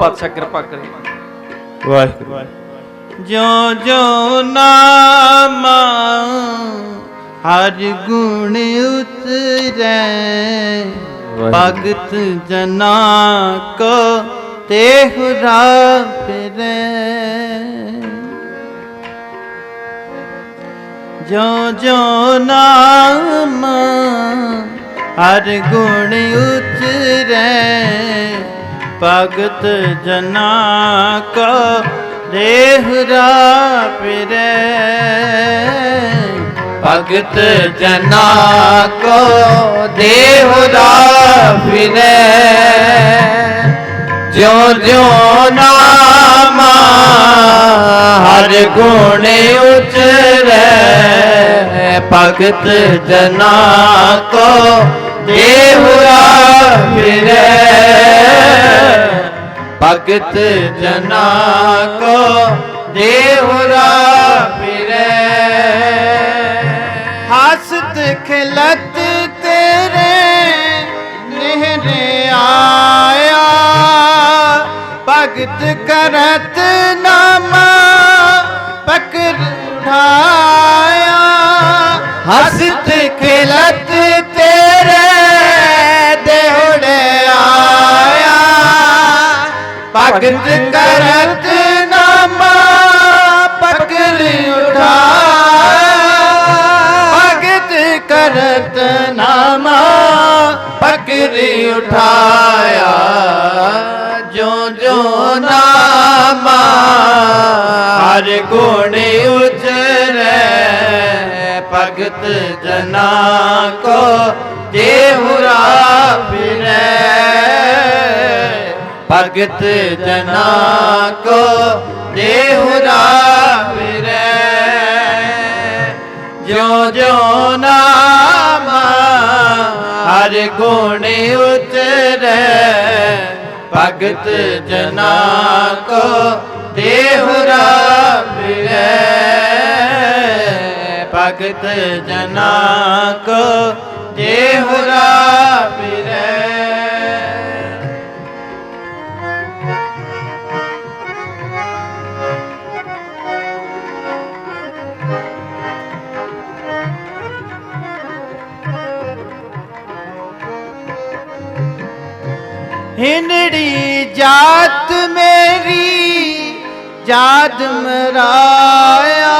ਪਾਤਸ਼ਾਹ ਕਿਰਪਾ ਕਰੇ। ਵਾਹਿਗੁਰੂ। ਜੋ ਜੋ ਨਾਮ ਹਰ ਗੁਣ ਉਤਰੈ ਭਗਤ ਜਨਾ ਕੋ ਤੇਹਰਾ ਫਿਰੈ ਜੋ ਜੋ ਨਾਮ ਹਰ ਗੁਣ ਉਤਰੈ ਭਗਤ ਜਨਾ ਕੋ ਦੇਹਰਾ ਫਿਰੈ ਭਗਤ ਜਨਾ ਕੋ ਦੇਹੁਰਾ ਫਿਰੈ ਜਿਉ ਜਿਉ ਨਾਮ ਹਰ ਗੁਣ ਉਚਰੈ ਭਗਤ ਜਨਾ ਕੋ ਦੇਹੁਰਾ ਫਿਰੈ ਭਗਤ ਜਨਾ ਕੋ ਦੇਹੁਰਾ ਫਿਰੈ। ਹਸਤ ਖਿਲਤ ਤੇਰੇ ਨਹਿਰੇ ਆਇਆ। ਭਗਤ ਕਰਤ ਨਾਮਾ ਪਕੜ ਉਠਾਇਆ। ਹਸਤ ਖਿਲਤ ਭਗਤ ਕਰਤ ਨਾਮਾ ਪਕੜ ਉਠਾ। ਭਗਤ ਕਰਤ ਨਾਮਾ ਪਕੜ ਉਠਾਇਆ। ਜੋ ਜੋ ਨਾਮਾ ਹਰ ਗੁਣ ਉਚਰੈ। ਭਗਤ ਜਨਾ ਕੋ ਦੇਹੁਰਾ ਫਿਰੈ। ਭਗਤ ਜਨਾ ਕੋ ਦੇਹੁਰਾ ਫਿਰੈ ਜੋ ਜੋ ਨਾਮ ਹਰ ਗੁਣ ਉਤਰੈ ਭਗਤ ਜਨਾ ਕੋ ਦੇਹੁਰਾ ਫਿਰੈ ਭਗਤ ਜਨਾ ਕੋ ਦੇਹੁਰਾ ਫਿਰੈ ਜਾਤ ਮੇਰੀ ਜਾਦ ਮਰਾਇਆ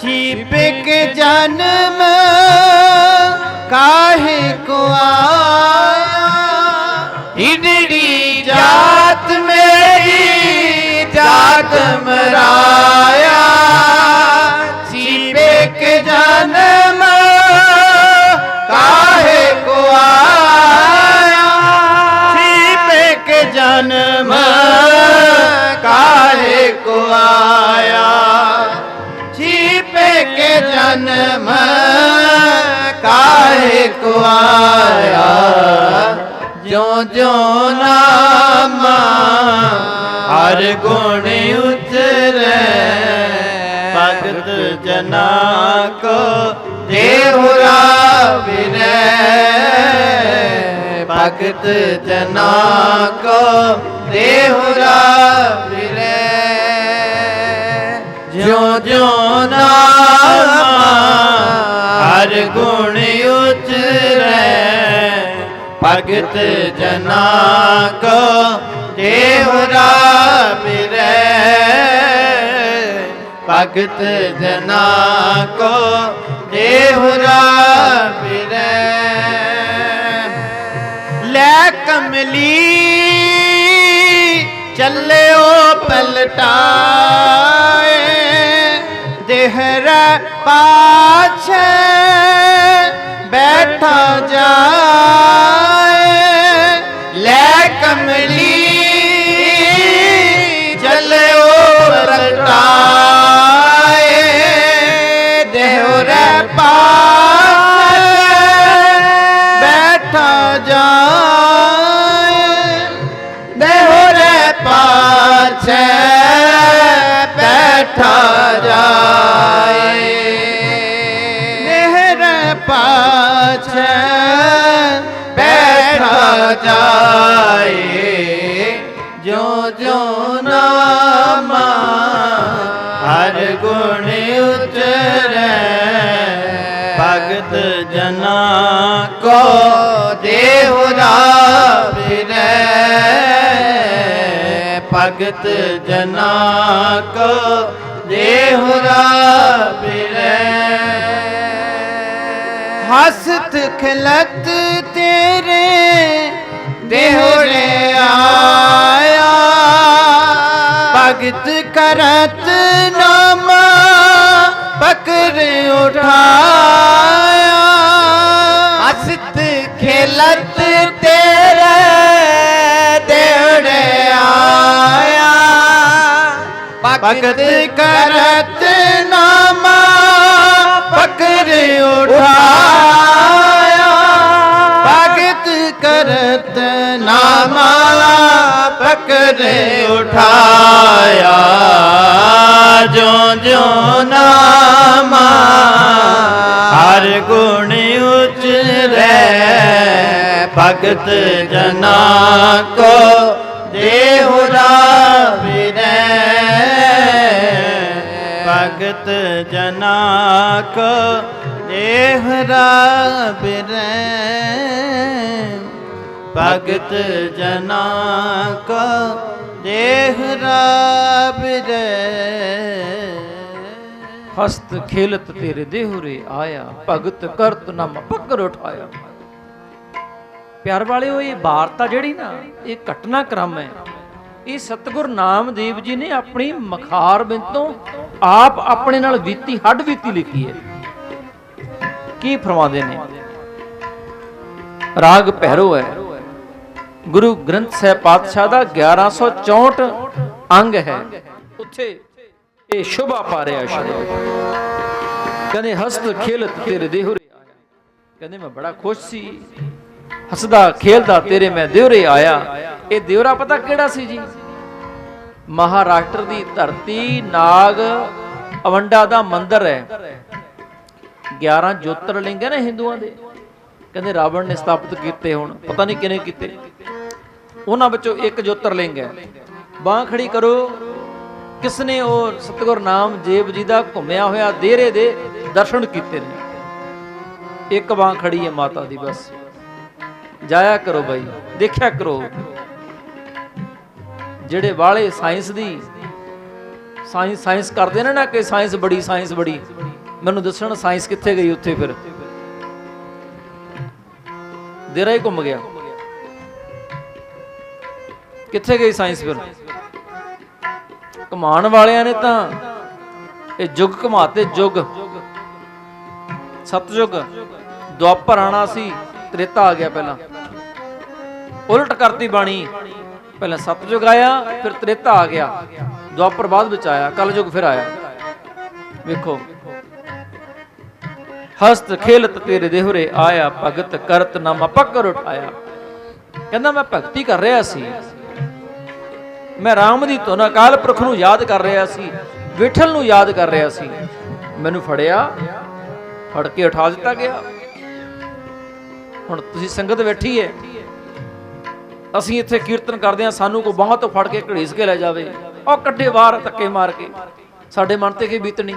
ਛੀਪੇ ਕੇ ਜਨਮ ਕਾਹੇ ਕੋ ਆਇਆ ਹਿੰਡੜੀ ਜਾਤ ਮੇਰੀ ਜਾਤ ਮਰਾਇਆ ਕਾਹੇ ਕੋ ਆਇਆ ਛੀਪੇ ਕੇ ਜਨਮ ਕਾਹੇ ਕੋ ਆਇਆ ਜੋ ਜੋ ਨਾਮ ਹਰ ਗੁਣ ਉਤਰੈ ਭਗਤ ਜਨਾ ਕੋ ਦੇਹੁਰਾ ਵਿਰੈ ਭਗਤ ਜਨਾ ਕੋ ਦੇਹੁਰਾ ਜਿਉ ਜਿਉ ਨਾਮ ਹਰ ਗੁਣ ਉਚਰੈ ਭਗਤ ਜਨਾ ਕੋ ਦੇਹੁਰਾ ਵਿਰੈ ਭਗਤ ਜਨਾ ਕੋ ਦੇਹੁਰਾ ਫਿਰੈ ਲੈ ਕਮਲੀ ਚੱਲਿਓ ਪਲਟਾ। ਦੇਹਰਾ ਪਾਛੇ ਬੈਠਾ ਜਾਏ ਗੁਣ ਉਚਰੈ। ਭਗਤ ਜਨਾ ਕੋ ਦੇਹੁਰਾ ਫਿਰੈ। ਭਗਤ ਜਨਾ ਕੋ ਦੇਹੁਰਾ ਫਿਰੈ। ਹਸਤ ਖਲਤ ਤੇਰੇ ਦੇਹੁਰੇ ਆਇਆ ਭਗਤ ਕਰਤ ਨਾਮ ਪਕਰ ਉਠਾਇਆ। ਹਸਤ ਖੇਲਤ ਤੇਰੇ ਦੇਹੁਰੇ ਆਇਆ। ਭਗਤ ਕਰਤ ਨਾਮ ਪਕਰ ਉਠਾਇਆ। ਭਗਤ ਕਰਤ ਫਕਰੇ ਉਠਾਇਆ। ਜੋ ਜੋ ਨਾਮਾ ਹਰ ਗੁਣ ਉਚਰੈ ਭਗਤ ਜਨਾ ਕੋ ਦੇਹੁਰਾ ਵਿਰੈ ਭਗਤ ਜਨਾ ਕੋ ਦੇਹੁਰਾ ਵਿਰੈ ਭਗਤ ਜਨਾ ਕੋ ਦੇਹੁਰਾ ਵਿਰੈ ਹਸਤ ਖੇਲਤ ਤੇਰੇ ਦੇਹੁਰੇ ਆਇਆ, ਭਗਤ ਕਰਤ ਨਾਮ ਪਕਰ ਉਠਾਇਆ। ਪਿਆਰ ਵਾਲਿਓ, ਇਹ ਵਾਰਤਾ ਜਿਹੜੀ ਨਾ, ਇਹ ਘਟਨਾ ਕ੍ਰਮ ਹੈ। ਇਹ ਸਤਿਗੁਰ ਨਾਮਦੇਵ ਜੀ ਨੇ ਆਪਣੀ ਮਖਾਰ ਬਿੰਦ ਤੋਂ ਆਪ ਆਪਣੇ ਨਾਲ ਬੀਤੀ, ਹੱਡ ਬੀਤੀ ਲਿਖੀ ਹੈ। ਕੀ ਫਰਮਾਉਂਦੇ ਨੇ? ਰਾਗ ਭੈਰੋ ਹੈ। ਗੁਰੂ ਗ੍ਰੰਥ ਸਾਹਿਬ ਪਾਤਸ਼ਾਹ ਦਾ 1164 ਅੰਗ ਹੈ। ਉੱਥੇ ਇਹ ਸ਼ੁਭਾ ਪਾ ਰਿਹਾ ਕਹਿੰਦੇ, ਹਸਤ ਖੇਲਤ ਤੇਰੇ ਦੇਹੁਰੇ ਆਇਆ। ਕਹਿੰਦੇ, ਮੈਂ ਬੜਾ ਖੁਸ਼ ਸੀ। ਹੱਸਦਾ, ਖੇਲਦਾ ਤੇਰੇ ਮੈਂ ਦੇਹੁਰੇ ਆਇਆ। ਇਹ ਦਿਉਰਾ ਪਤਾ ਕਿਹੜਾ ਸੀ ਜੀ? ਮਹਾਰਾਸ਼ਟਰ ਦੀ ਧਰਤੀ ਨਾਗ ਅਵੰਡਾ ਦਾ ਮੰਦਿਰ ਹੈ। 11 ਜੋਤਰਲਿੰਗ ਹੈ ਨਾ ਹਿੰਦੂਆਂ ਦੇ। ਕਹਿੰਦੇ, ਰਾਵਣ ਨੇ ਸਥਾਪਿਤ ਕੀਤੇ ਹੁਣ। ਪਤਾ ਨਹੀਂ ਕਿਨੇ ਕੀਤੇ। ਉਹਨਾਂ ਵਿੱਚੋਂ ਇੱਕ ਜੋਤਰਲਿੰਗ ਹੈ। ਬਾਹ ਖੜੀ ਕਰੋ। ਕਿਸਨੇ ਉਹ ਸਤਿਗੁਰ ਨਾਮ ਜੇਬ ਜੀ ਦਾ ਘੁੰਮਿਆ ਹੋਇਆ ਦੇਰੇ ਦੇ ਦਰਸ਼ਨ ਕੀਤੇ ਨੇ। ਇੱਕ ਬਾਹ ਖੜੀ ਹੈ ਮਾਤਾ ਦੀ ਬਸ। ਜਾਇਆ ਕਰੋ ਬਾਈ, ਦੇਖਿਆ ਕਰੋ। ਜਿਹੜੇ ਵਾਲੇ ਸਾਇੰਸ ਦੀ ਸਾਇੰਸ ਸਾਇੰਸ ਕਰਦੇ ਨੇ ਨਾ ਕਿ ਸਾਇੰਸ ਬੜੀ ਸਾਇੰਸ ਬੜੀ। ਮੈਨੂੰ ਦੱਸਣ ਸਾਇੰਸ ਕਿੱਥੇ ਗਈ ਉੱਥੇ ਫਿਰ? ਦੇਰਾ ਹੀ ਘੁੰਮ ਗਿਆ। ਕਿੱਥੇ ਗਈ ਸਾਇੰਸ ਫਿਰ? ਕਮਾਨ ਵਾਲਿਆਂ ਨੇ ਤਾਂ ਇਹ ਯੁੱਗ ਘਮਾਤੇ ਯੁੱਗ ਸਤਜੁਗ ਦੁਆਪਰ ਆਣਾ ਸੀ, ਤ੍ਰੇਤਾ ਆ ਗਿਆ ਪਹਿਲਾਂ। ਉਲਟ ਕਰਤੀ ਬਾਣੀ। ਪਹਿਲਾਂ ਸਤਜੁਗ ਆਇਆ, ਫਿਰ ਤ੍ਰੇਤਾ ਆ ਗਿਆ। ਦੁਆਪਰ ਬਾਅਦ ਵਿੱਚ ਆਇਆ ਕਲਯੁਗ ਫਿਰ ਆਇਆ। ਵੇਖੋ। ਹਸਤ ਖੇਲਤ ਤੇਰੇ ਦੇਹੁਰੇ ਆਇਆ, ਭਗਤ ਕਰਤ ਨਾਮ ਪਕਰ ਉਠਾਇਆ। ਕਹਿੰਦਾ ਮੈਂ ਭਗਤੀ ਕਰ ਰਿਹਾ ਸੀ। ਮੈਂ ਰਾਮ ਦੀ ਧੁਨ ਅਕਾਲ ਪੁਰਖ ਨੂੰ ਯਾਦ ਕਰ ਰਿਹਾ ਸੀ, ਵਿਠਲ ਨੂੰ ਯਾਦ ਕਰ ਰਿਹਾ ਸੀ। ਮੈਨੂੰ ਫੜਿਆ, ਫੜ ਕੇ ਉਠਾ ਦਿੱਤਾ ਗਿਆ। ਹੁਣ ਤੁਸੀਂ ਸੰਗਤ ਬੈਠੀ ਹੈ ਅਸੀਂ ਇੱਥੇ ਕੀਰਤਨ ਕਰਦੇ ਹਾਂ ਸਾਨੂੰ ਕੋ ਬਾਹਾਂ ਤੋਂ ਫੜ ਕੇ ਘੜੀਸ ਕੇ ਲੈ ਜਾਵੇ। ਉਹ ਕੱਢੇ ਬਾਹਰ ਧੱਕੇ ਮਾਰ ਕੇ। ਸਾਡੇ ਮਨ ਤੇ ਕੀ ਬੀਤਣੀ?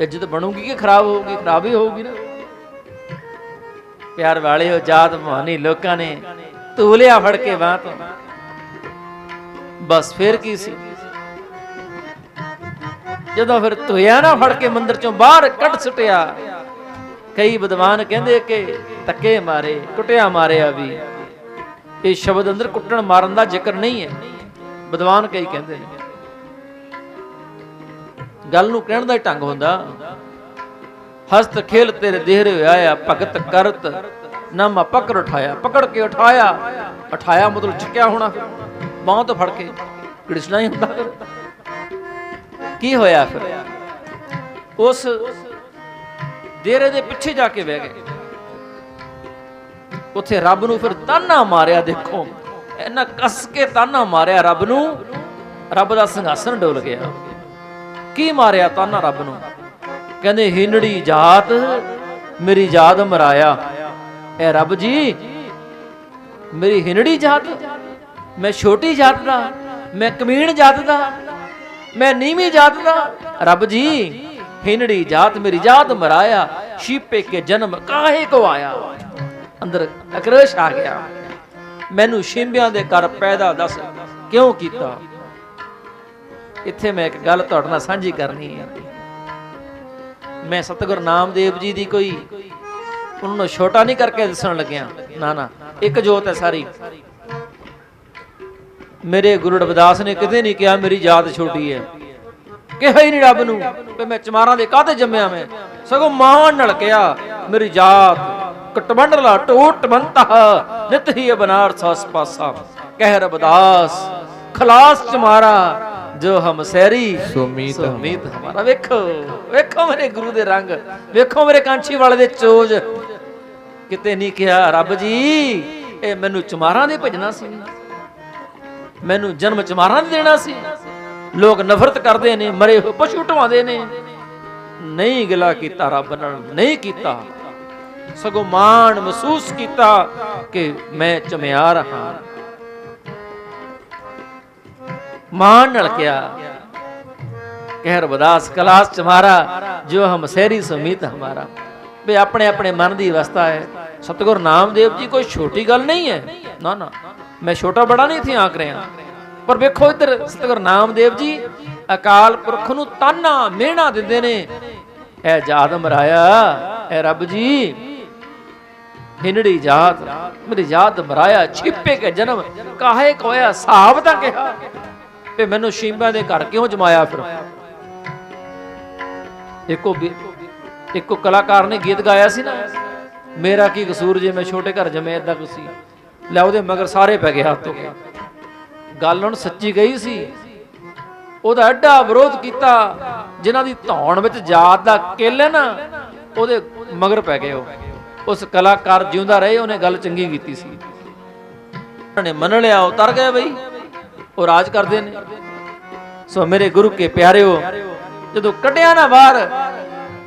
ਇੱਜ਼ਤ ਬਣੂਗੀ ਕਿ ਖਰਾਬ ਹੋਊਗੀ? ਖਰਾਬ ਹੀ ਹੋਊਗੀ ਨਾ। ਪਿਆਰ ਵਾਲੇ ਹੋ ਜਾਤ ਮਹਾਨੀ ਲੋਕਾਂ ਨੇ ਤੂਲਿਆ ਫੜ ਕੇ ਬਾਹ ਤੋਂ। ਬਸ ਫਿਰ ਕੀ ਸੀ? ਜਦੋਂ ਫਿਰ ਧੋਇਆ ਨਾ ਫੜ ਕੇ ਮੰਦਰ ਚੋਂ ਬਾਹਰ ਕੱਢ ਸੁੱਟਿਆ, ਕਈ ਵਿਦਵਾਨ ਕਹਿੰਦੇ ਕਿ ਧੱਕੇ ਮਾਰੇ, ਕੁੱਟਿਆ ਮਾਰਿਆ ਵੀ। ਇਹ ਸ਼ਬਦ ਅੰਦਰ ਕੁੱਟਣ ਮਾਰਨ ਦਾ ਜ਼ਿਕਰ ਨਹੀਂ ਹੈ, ਵਿਦਵਾਨ ਕਈ ਕਹਿੰਦੇ ਨੇ। ਗੱਲ ਨੂੰ ਕਹਿਣ ਦਾ ਹੀ ਢੰਗ ਹੁੰਦਾ, ਹਸਤ ਖੇਲ ਤੇਰੇ ਦੇਹਰੇ ਆਇਆ, ਭਗਤ ਕਰਤ, ਨਾ ਮਾ ਪਕੜ ਉਠਾਇਆ, ਪਕੜ ਕੇ ਉਠਾਇਆ ਉਠਾਇਆ ਮਤਲਬ ਚੁੱਕਿਆ ਹੋਣਾ। ਬਾਹ ਤੋਂ ਫੜ ਕੇ ਕ੍ਰਿਸ਼ਨਾ ਹੀ ਹੁੰਦਾ। ਫਿਰ ਕੀ ਹੋਇਆ ਫਿਰ? ਉਸ ਦੇਰੇ ਦੇ ਪਿੱਛੇ ਜਾ ਕੇ ਬਹਿ ਗਏ। ਉੱਥੇ ਰੱਬ ਨੂੰ ਫਿਰ ਤਾਨਾ ਮਾਰਿਆ, ਦੇਖੋ। ਇਹਨਾਂ ਕੱਸ ਕੇ ਤਾਨਾ ਮਾਰਿਆ ਰੱਬ ਨੂੰ। ਰੱਬ ਦਾ ਸਿੰਘਾਸਨ ਡੋਲ ਗਿਆ। ਕੀ ਮਾਰਿਆ ਤਾਨਾ ਰੱਬ ਨੂੰ? ਕਹਿੰਦੇ, ਹਿੰਡੜੀ ਜਾਤ, ਮੇਰੀ ਜਾਤ ਮਰਾਇਆ। ਐ ਰੱਬ ਜੀ, ਮੇਰੀ ਹਿੰਡੜੀ ਜਾਤ ਮੈਂ ਛੋਟੀ ਜਾਤ ਦਾ, ਮੈਂ ਕਮੀਣ ਜਾਤ ਦਾ, ਮੈਂ ਨੀਵੀਂ ਜਾਤ ਦਾ। ਰੱਬ ਜੀ, ਹਿੰਨੜੀ ਜਾਤ ਮੇਰੀ ਜਾਤ ਮਰਾਇਆ ਸ਼ੀਪੇ ਕੇ ਜਨਮ ਕਾਹੇ ਕੋ ਆਇਆ। ਅੰਦਰ ਅਕਰੋਸ਼ ਆ ਗਿਆ। ਮੈਨੂੰ ਸ਼ਿੰਬਿਆਂ ਦੇ ਘਰ ਪੈਦਾ ਦੱਸ ਕਿਉਂ ਕੀਤਾ? ਇੱਥੇ ਮੈਂ ਇੱਕ ਗੱਲ ਤੁਹਾਡੇ ਨਾਲ ਸਾਂਝੀ ਕਰਨੀ ਹੈ ਮੈਂ ਸਤਿਗੁਰ ਨਾਮਦੇਵ ਜੀ ਦੀ ਕੋਈ, ਉਹਨਾਂ ਨੂੰ ਛੋਟਾ ਨਹੀਂ ਕਰਕੇ ਦੱਸਣ ਲੱਗਿਆ। ਨਾ ਨਾ, ਇੱਕ ਜੋਤ ਹੈ ਸਾਰੀ। ਮੇਰੇ ਗੁਰੂ ਰਵਿਦਾਸ ਨੇ ਕਿਤੇ ਨਹੀਂ ਕਿਹਾ ਮੇਰੀ ਜਾਤ ਛੋਟੀ ਹੈ। ਕਿਹਾ ਹੀ ਨਹੀਂ ਰੱਬ ਨੂੰ ਕਿ ਮੈਂ ਚਮਾਰਾਂ ਦੇ ਕਾਹਤੇ ਜੰਮਿਆ ਮੈਂ। ਸਗੋਂ ਮਾਂ ਨਾਲ ਕਿਹਾ ਮੇਰੀ ਜਾਤ ਕਟਵੰਡਲਾ ਟੋਟ ਬੰਤਾ ਨਿਤ ਹੀ ਬਨਾਰਸ ਪਾਸਾ। ਕਹਿ ਰਵਿਦਾਸ ਖਲਾਸ ਚਮਾਰਾ ਜੋ ਹਮ ਸਹਿਰੀ ਸੁਮੀਤ ਸੁਮੀਤ ਹਮਾਰਾ। ਵੇਖੋ ਵੇਖੋ ਮੇਰੇ ਗੁਰੂ ਦੇ ਰੰਗ ਵੇਖੋ ਮੇਰੇ ਕਾਂਚੀ ਵਾਲੇ ਦੇ ਚੋਜ। ਕਿਤੇ ਨਹੀਂ ਕਿਹਾ ਰੱਬ ਜੀ ਇਹ ਮੈਨੂੰ ਚਮਾਰਾਂ ਦੇ ਭਜਣਾ ਸੀ। ਮੈਨੂੰ ਜਨਮ ਚਮਾਰਾਂ ਦੇ ਦੇਣਾ ਸੀ। ਲੋਕ ਨਫ਼ਰਤ ਕਰਦੇ ਨੇ, ਮਰੇ ਹੋਏ ਪਸ਼ੂ ਢਵਾਉਂਦੇ ਨੇ। ਨਹੀਂ ਗਿਲਾ ਕੀਤਾ ਰੱਬ ਨਾਲ, ਨਹੀਂ ਕੀਤਾ। ਸਗੋਂ ਮਾਣ ਮਹਿਸੂਸ ਕੀਤਾ ਕਿ ਮੈਂ ਚਮਿਆਰ ਹਾਂ। ਮਾਣ ਨਾਲ ਕਿਹਾ, ਕਹਿ ਰਬਦਾਸ ਕਲਾਸ ਚਮਾਰਾ ਜੋ ਹਮ ਸਹਿਰੀ ਸਮੀਤ ਹਮਾਰਾ। ਵੀ ਆਪਣੇ ਆਪਣੇ ਮਨ ਦੀ ਅਵਸਥਾ ਹੈ। ਸਤਿਗੁਰ ਨਾਮਦੇਵ ਜੀ, ਕੋਈ ਛੋਟੀ ਗੱਲ ਨਹੀਂ ਹੈ। ਨਾ ਨਾ। ਮੈਂ ਛੋਟਾ ਬੜਾ ਨਹੀਂ ਇੱਥੇ ਆਖ ਰਿਹਾ। ਪਰ ਵੇਖੋ ਇੱਧਰ ਸਤਿਗੁਰ ਨਾਮਦੇਵ ਜੀ, ਅਕਾਲ ਪੁਰਖ ਨੂੰ ਤਾਨਾ ਮਿਹਣਾ ਦਿੰਦੇ ਨੇ। ਐ ਜਾਤ ਮਰਾਇਆ, ਐ ਰੱਬ ਜੀ ਹਿੰਨੜੀ ਜਾਤ, ਮੇਰੀ ਜਾਤ ਮਰਾਇਆ, ਛਿਪੇ ਕੇ ਜਨਮ, ਕਾਹੇ ਕੋਇਆ ਹਿਸਾਬ ਤਾਂ ਕਿਹਾ। ਤੇ ਮੈਨੂੰ ਸ਼ੀਂਬਾ ਦੇ ਘਰ ਕਿਉਂ ਜਮਾਇਆ ਫਿਰ? ਇੱਕੋ ਵੀ- ਇੱਕੋ ਕਲਾਕਾਰ ਨੇ ਗੀਤ ਗਾਇਆ ਸੀ ਨਾ। ਮੇਰਾ ਕੀ ਕਸੂਰ ਜੇ ਮੈਂ ਛੋਟੇ ਘਰ ਜਮੇ ਏਦਾਂ ਕੁਸੀ ਲੈ ਉਹਦੇ ਮਗਰ ਸਾਰੇ ਪੈ ਗਏ ਹੱਥ ਤੋਂ ਗੱਲ ਹੁਣ ਸੱਚੀ ਗਈ ਸੀ, ਉਹਦਾ ਐਡਾ ਵਿਰੋਧ ਕੀਤਾ, ਜਿਨ੍ਹਾਂ ਦੀ ਧੌਣ ਵਿੱਚ ਜਾਤ ਦਾ ਕਿੱਲ ਨਾ, ਉਹਦੇ ਮਗਰ ਪੈ ਗਏ ਉਹ। ਉਸ ਕਲਾਕਾਰ ਜਿਉਂਦਾ ਰਹੇ, ਉਹਨੇ ਗੱਲ ਚੰਗੀ ਕੀਤੀ ਸੀ। ਉਹਨਾਂ ਨੇ ਮੰਨ ਲਿਆ ਉਤਰ ਗਏ ਬਈ। ਉਹ ਰਾਜ ਕਰਦੇ ਨੇ। ਸੋ ਮੇਰੇ ਗੁਰੂ ਕੇ ਪਿਆਰਿਓ, ਜਦੋਂ ਕੱਢਿਆ ਨਾ ਬਾਹਰ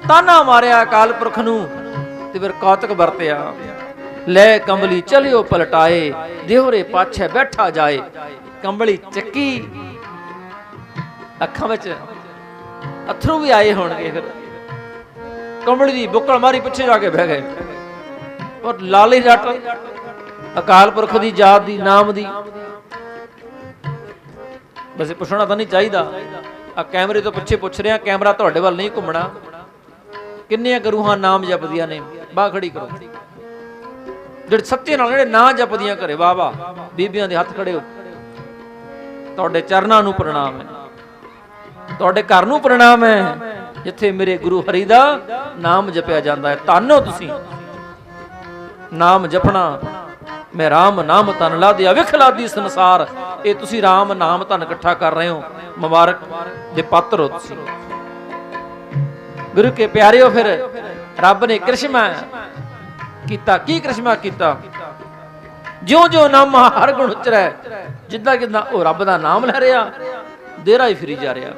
ਤਾਨਾ ਮਾਰਿਆ ਅਕਾਲ ਪੁਰਖ ਨੂੰ। ਤੇ ਫਿਰ ਕੌਤਕ ਵਰਤਿਆ। ਲੈ ਕੰਬਲੀ ਚਲਿਓ ਪਲਟਾਏ ਦਿਹਰੇ ਪਾਛੇ ਬੈਠਾ ਜਾਏ। ਕੰਬਲੀ ਚੱਕੀ। ਅੱਖਾਂ ਵਿੱਚ ਅਥਰੂ ਵੀ ਆਏ ਹੋਣਗੇ ਫਿਰ। ਕੰਬਲੀ ਦੀ ਬੁੱਕਲ ਮਾਰੀ ਪਿੱਛੇ ਜਾ ਕੇ ਬਹਿ ਗਏ। ਔਰ ਲਾਲੇ ਜੱਟ, ਅਕਾਲ ਪੁਰਖ ਦੀ ਜਾਤ ਦੀ ਨਾਮ ਦੀ। ਵੈਸੇ ਪੁੱਛਣਾ ਤਾਂ ਨਹੀਂ ਚਾਹੀਦਾ। ਆ ਕੈਮਰੇ ਤੋਂ ਪਿੱਛੇ ਪੁੱਛ ਰਿਹਾ, ਕੈਮਰਾ ਤੁਹਾਡੇ ਵੱਲ ਨਹੀਂ ਘੁੰਮਣਾ। ਕਿੰਨੀਆਂ ਗਰੂਹਾਂ ਨਾਮ ਜਪਦੀਆਂ ਨੇ। ਬਾਹ ਖੜੀ ਕਰੋ। ਜਿਹੜੇ ਸੱਚੇ ਨਾਲ ਜਿਹੜੇ ਨਾਂ ਜਪਦੀਆਂ ਘਰੇ, ਵਾਹ ਬੀਬੀਆਂ ਦੇ ਹੱਥ ਖੜੇ ਹੋ। ਤੁਹਾਡੇ ਚਰਨਾਂ ਨੂੰ ਪ੍ਰਣਾਮ ਹੈ। ਤੁਹਾਡੇ ਘਰ ਨੂੰ ਪ੍ਰਣਾਮ ਹੈ। ਜਿੱਥੇ ਮੇਰੇ ਗੁਰੂ ਹਰੀ ਦਾ ਨਾਮ ਜਪਿਆ ਜਾਂਦਾ ਹੈ। ਧੰਨੋ ਤੁਸੀਂ। ਨਾਮ ਜਪਣਾ, ਮੈਂ RAM ਨਾਮ ਤਨ ਲਾਦਿਆ। ਵਿਖ ਲਾਦੀ ਸੰਸਾਰ। ਇਹ ਤੁਸੀਂ RAM ਨਾਮ ਧਨ ਇਕੱਠਾ ਕਰ ਰਹੇ ਹੋ। ਮੁਬਾਰਕ ਦੇ ਪਾਤਰ ਹੋ ਤੁਸੀਂ। ਗੁਰੂ ਕੇ ਪਿਆਰਿਓ ਫਿਰ ਰੱਬ ਨੇ ਕ੍ਰਿਸ਼ਮਾ ਕੀਤਾ। ਕੀ ਕ੍ਰਿਸ਼ਮਾ ਕੀਤਾ? ਜਿਉਂ ਜਿਉਂ ਨਾਮ ਹਰ ਗੁਣ ਉਚਰੈ, ਜਿੱਦਾਂ ਕਿਦਾਂ ਉਹ ਰੱਬ ਦਾ ਨਾਮ ਲੈ ਰਿਹਾ, ਦੇਰਾ ਹੀ ਫਿਰੀ ਜਾ ਰਿਹਾ।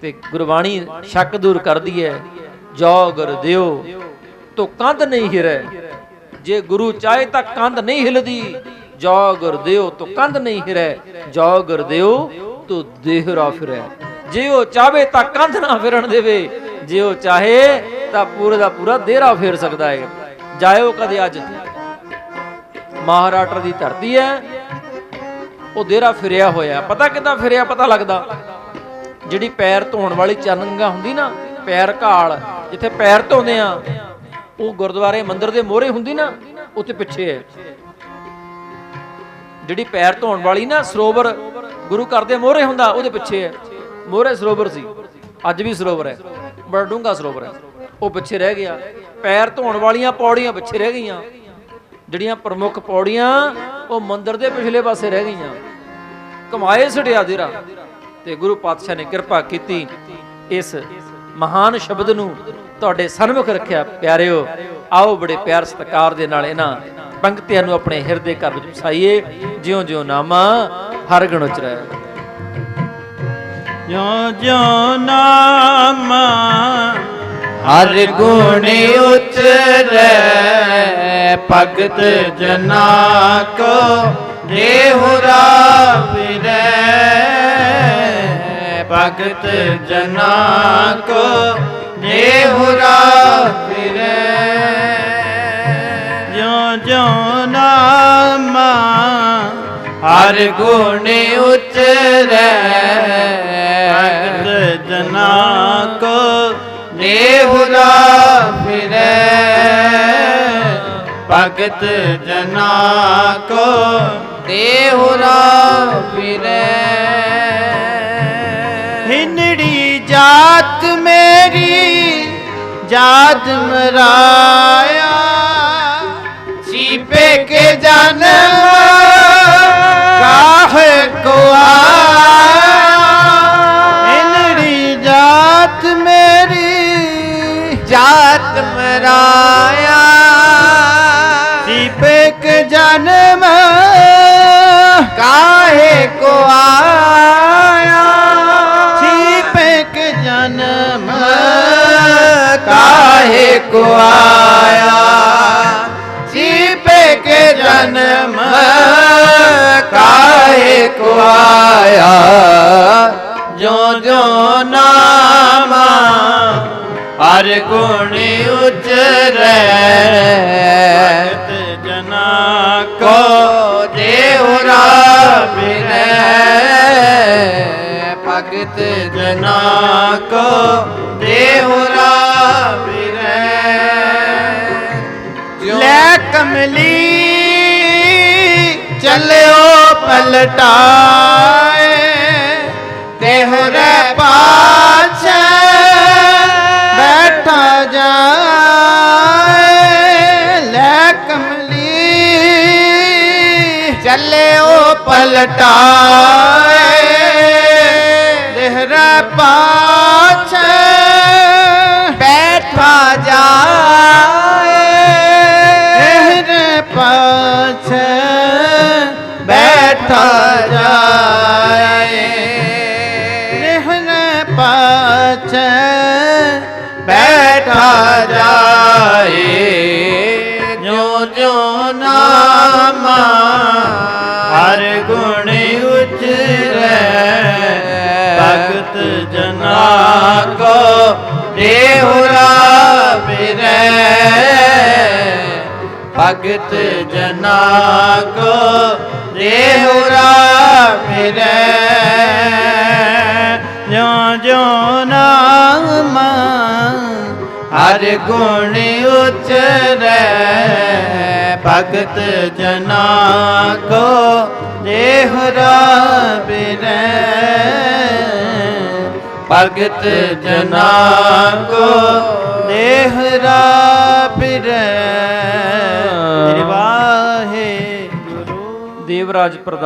ਤੇ ਗੁਰਬਾਣੀ ਸ਼ੱਕ ਦੂਰ ਕਰਦੀ ਹੈ ਜੋ ਗੁਰ ਦਿਓ, ਤੋ ਕੰਧ ਨਹੀਂ ਹਿਰੈ। ਜੇ ਗੁਰੂ ਚਾਹੇ ਤਾਂ ਕੰਧ ਨਹੀਂ ਹਿਲਦੀ ਜੋ ਗੁਰ ਦਿਓ, ਤੋ ਕੰਧ ਨਹੀਂ ਹਿਰੈ। ਜੋ ਗੁਰ ਦਿਓ, ਤੋ ਦੇਹਰਾ ਫਿਰੈ। ਜੇ ਉਹ ਚਾਹੇ ਤਾਂ ਕੰਧ ਨਾ ਫਿਰਨ ਦੇਵੇ ਜੇ ਉਹ ਚਾਹੇ ਤਾਂ ਪੂਰੇ ਦਾ ਪੂਰਾ ਦੇਹਰਾ ਫੇਰ ਸਕਦਾ ਹੈ ਜਾਇਓ ਕਦੇ ਅੱਜ। ਮਹਾਰਾਸ਼ਟਰ ਦੀ ਧਰਤੀ ਹੈ। ਉਹ ਦੇਹਰਾ ਫਿਰਿਆ ਹੋਇਆ ਪਤਾ ਕਿੱਦਾਂ ਫਿਰਿਆ, ਪਤਾ ਲੱਗਦਾ? ਜਿਹੜੀ ਪੈਰ ਧੋਣ ਵਾਲੀ ਚਰਨਗਾ ਹੁੰਦੀ ਨਾ, ਪੈਰ ਘਾਲ, ਜਿੱਥੇ ਪੈਰ ਧੋਂਦੇ ਆ, ਉਹ ਗੁਰਦੁਆਰੇ ਮੰਦਿਰ ਦੇ ਮੋਹਰੇ ਹੁੰਦੀ ਨਾ, ਉੱਥੇ ਪਿੱਛੇ ਹੈ। ਜਿਹੜੀ ਪੈਰ ਧੋਣ ਵਾਲੀ ਨਾ, ਸਰੋਵਰ ਗੁਰੂ ਘਰ ਦੇ ਮੋਹਰੇ ਹੁੰਦਾ, ਉਹਦੇ ਪਿੱਛੇ ਹੈ। ਮੋਹਰੇ ਸਰੋਵਰ ਸੀ। ਅੱਜ ਵੀ ਸਰੋਵਰ ਹੈ। ਬੜਾ ਡੂੰਘਾ ਸਰੋਵਰ ਹੈ। ਉਹ ਪਿੱਛੇ ਰਹਿ ਗਿਆ। ਪੈਰ ਧੋਣ ਵਾਲੀਆਂ ਪੌੜੀਆਂ ਪਿੱਛੇ ਰਹਿ ਗਈਆਂ। ਜਿਹੜੀਆਂ ਪ੍ਰਮੁੱਖ ਪੌੜੀਆਂ, ਉਹ ਮੰਦਰ ਦੇ ਪਿਛਲੇ ਪਾਸੇ ਰਹਿ ਗਈਆਂ। ਕਮਾਏ ਛੜਿਆ ਦੇਰਾ। ਤੇ ਗੁਰੂ ਪਾਤਸ਼ਾਹ ਨੇ ਕਿਰਪਾ ਕੀਤੀ ਇਸ ਮਹਾਨ ਸ਼ਬਦ ਨੂੰ ਤੁਹਾਡੇ ਸਨਮੁਖ ਰੱਖਿਆ। ਪਿਆਰਿਓ, ਆਓ ਬੜੇ ਪਿਆਰ ਸਤਿਕਾਰ ਦੇ ਨਾਲ ਇਹਨਾਂ ਪੰਕਤੀਆਂ ਨੂੰ ਆਪਣੇ ਹਿਰਦੇ ਘਰ ਵਿੱਚ ਵਸਾਈਏ ਜਿਉਂ ਜਿਉਂ ਨਾਮਾ ਹਰ ਗਣ ਉਚਰੈ। ਜੋ ਜੋ ਨਾਮ ਹਰ ਗੁਣ ਉਚਰੈ ਭਗਤ ਜਨਾ ਕੋ ਦੇਹੁਰਾ ਫਿਰੈ ਭਗਤ ਜਨਾ ਕੋ ਦੇਹੁਰਾ ਫਿਰੈ ਜਿਉ ਜਿਉ ਨਾਮਾ ਹਰ ਗੁਣ ਉਚਰੈ ਭਗਤ ਜਨਾ ਕੋ ਦੇਹੁਰਾ ਫਿਰੈ। ਭਗਤ ਜਨਾ ਕੋ ਦੇਹੁਰਾ ਫਿਰੈ। ਹਿੰਨੜੀ ਜਾਤ ਮੇਰੀ ਜਾਤ ਮਰਾਇਆ। ਸੀਪੇ ਕੇ ਜਨਮ ਕਾਹੇ ਕੋ ਆਇਆ ਹਿੰਨੜੀ ਜਾਤ ਮੇਰੀ ਜਾਤ ਮਰਾਇਆ ਦੀਪੇ ਕੇ ਜਨਮ ਕਾਹੇ ਕੋ ਆਇਆ ਦੀਪੇ ਕੇ ਜਨਮ ਕਾਹੇ ਕੋ ਆਇਆ ਜੋ ਜੋ ਨਾਮਾ ਹਰ ਗੁਣ ਉਚਰੈ ਜਨਾ ਕੋ ਦੇਹੁਰਾ ਬਿਨੈ ਭਗਤ ਜਨਾ ਕੋ ਦੇਹੁਰਾ ਬਿਨੈ ਲੈ ਕਮਲੀ, ਚੱਲਿਓ ਪਲਟਾਏ ਦੇਹੁਰੇ ਪਾਛੈ ਬੈਠਾ ਜਾਏ ਲੈ ਕਮਲੀ ਚੱਲੇ ਉਹ ਪਲਟਾਏ ਦੇਹਰਾ ਪਾਛੇ ਭਗਤ ਜਨਾ ਕੋ ਦੇਹੁਰਾ ਬਿਰੈ ਜਿਉ ਜਿਉ ਨਾਮ ਹਰ ਗੁਣ ਉਚਰੈ ਭਗਤ ਜਨਾ ਕੋ ਦੇਹੁਰਾ ਬਿਰੈ ਭਗਤ ਜਨਾ ਕੋ ਦੇਹਰਾ ਪਿਰੈ ਨਿਰਵਾਹੇ ਗੁਰੂ। ਦੇਵਰਾਜ ਪ੍ਰਧਾਨ।